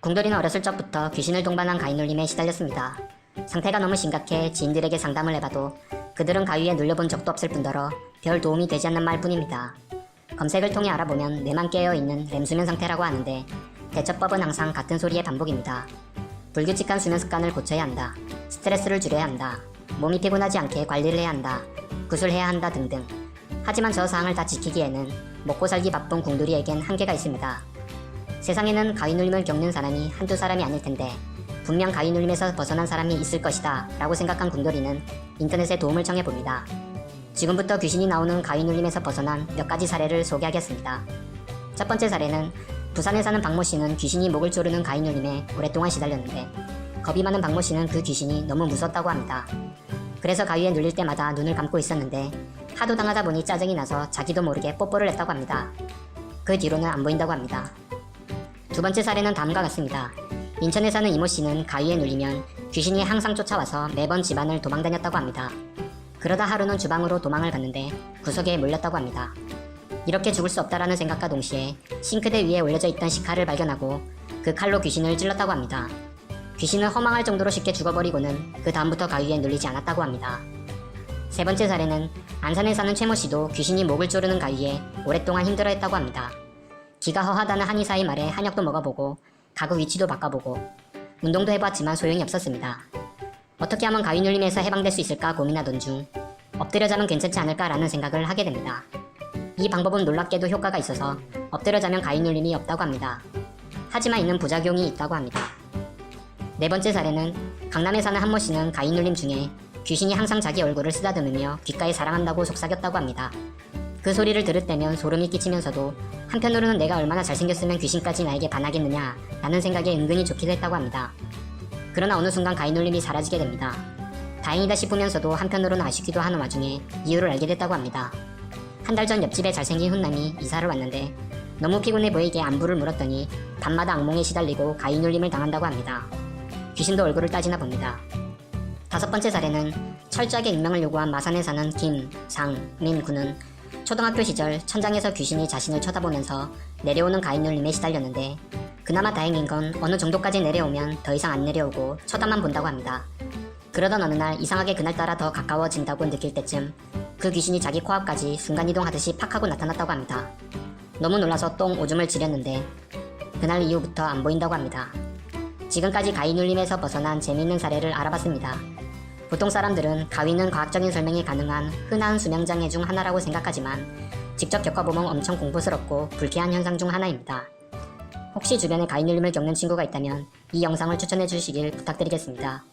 궁돌이는 어렸을 적부터 귀신을 동반한 가위눌림에 시달렸습니다. 상태가 너무 심각해 지인들에게 상담을 해봐도 그들은 가위에 눌려본 적도 없을 뿐더러 별 도움이 되지 않는 말뿐입니다. 검색을 통해 알아보면 뇌만 깨어있는 렘수면 상태라고 하는데 대처법은 항상 같은 소리의 반복입니다. 불규칙한 수면 습관을 고쳐야 한다. 스트레스를 줄여야 한다. 몸이 피곤하지 않게 관리를 해야 한다. 구술해야 한다 등등. 하지만 저 사항을 다 지키기에는 먹고 살기 바쁜 궁돌이에겐 한계가 있습니다. 세상에는 가위눌림을 겪는 사람이 한두 사람이 아닐 텐데 분명 가위눌림에서 벗어난 사람이 있을 것이다 라고 생각한 궁돌이는 인터넷에 도움을 청해 봅니다. 지금부터 귀신이 나오는 가위눌림에서 벗어난 몇 가지 사례를 소개하겠습니다. 첫 번째 사례는 부산에 사는 박모 씨는 귀신이 목을 조르는 가위눌림에 오랫동안 시달렸는데 겁이 많은 박모 씨는 그 귀신이 너무 무섭다고 합니다. 그래서 가위에 눌릴 때마다 눈을 감고 있었는데 하도 당하다 보니 짜증이 나서 자기도 모르게 뽀뽀를 했다고 합니다. 그 뒤로는 안 보인다고 합니다. 두 번째 사례는 다음과 같습니다. 인천에 사는 이모 씨는 가위에 눌리면 귀신이 항상 쫓아와서 매번 집안을 도망다녔다고 합니다. 그러다 하루는 주방으로 도망을 갔는데 구석에 몰렸다고 합니다. 이렇게 죽을 수 없다라는 생각과 동시에 싱크대 위에 올려져 있던 식칼을 발견하고 그 칼로 귀신을 찔렀다고 합니다. 귀신은 허망할 정도로 쉽게 죽어버리고는 그 다음부터 가위에 눌리지 않았다고 합니다. 세 번째 사례는 안산에 사는 최모 씨도 귀신이 목을 조르는 가위에 오랫동안 힘들어했다고 합니다. 기가 허하다는 한의사의 말에 한약도 먹어보고 가구 위치도 바꿔보고 운동도 해봤지만 소용이 없었습니다. 어떻게 하면 가위 눌림에서 해방될 수 있을까 고민하던 중 엎드려 자면 괜찮지 않을까라는 생각을 하게 됩니다. 이 방법은 놀랍게도 효과가 있어서 엎드려 자면 가위 눌림이 없다고 합니다. 하지만 있는 부작용이 있다고 합니다. 네 번째 사례는 강남에 사는 한모 씨는 가위 눌림 중에 귀신이 항상 자기 얼굴을 쓰다듬으며 귓가에 사랑한다고 속삭였다고 합니다. 그 소리를 들을 때면 소름이 끼치면서도 한편으로는 내가 얼마나 잘생겼으면 귀신까지 나에게 반하겠느냐 라는 생각에 은근히 좋기도 했다고 합니다. 그러나 어느 순간 가위눌림이 사라지게 됩니다. 다행이다 싶으면서도 한편으로는 아쉽기도 하는 와중에 이유를 알게 됐다고 합니다. 한 달 전 옆집에 잘생긴 훈남이 이사를 왔는데 너무 피곤해 보이게 안부를 물었더니 밤마다 악몽에 시달리고 가위눌림을 당한다고 합니다. 귀신도 얼굴을 따지나 봅니다. 다섯 번째 사례는 철저하게 익명을 요구한 마산에 사는 김, 상, 민 군은 초등학교 시절 천장에서 귀신이 자신을 쳐다보면서 내려오는 가인눌림에 시달렸는데 그나마 다행인 건 어느 정도까지 내려오면 더 이상 안 내려오고 쳐다만 본다고 합니다. 그러던 어느 날 이상하게 그날따라 더 가까워진다고 느낄 때쯤 그 귀신이 자기 코앞까지 순간이동하듯이 팍 하고 나타났다고 합니다. 너무 놀라서 똥 오줌을 지렸는데 그날 이후부터 안 보인다고 합니다. 지금까지 가위눌림에서 벗어난 재미있는 사례를 알아봤습니다. 보통 사람들은 가위는 과학적인 설명이 가능한 흔한 수명장애 중 하나라고 생각하지만 직접 겪어보면 엄청 공포스럽고 불쾌한 현상 중 하나입니다. 혹시 주변에 가위눌림을 겪는 친구가 있다면 이 영상을 추천해 주시길 부탁드리겠습니다.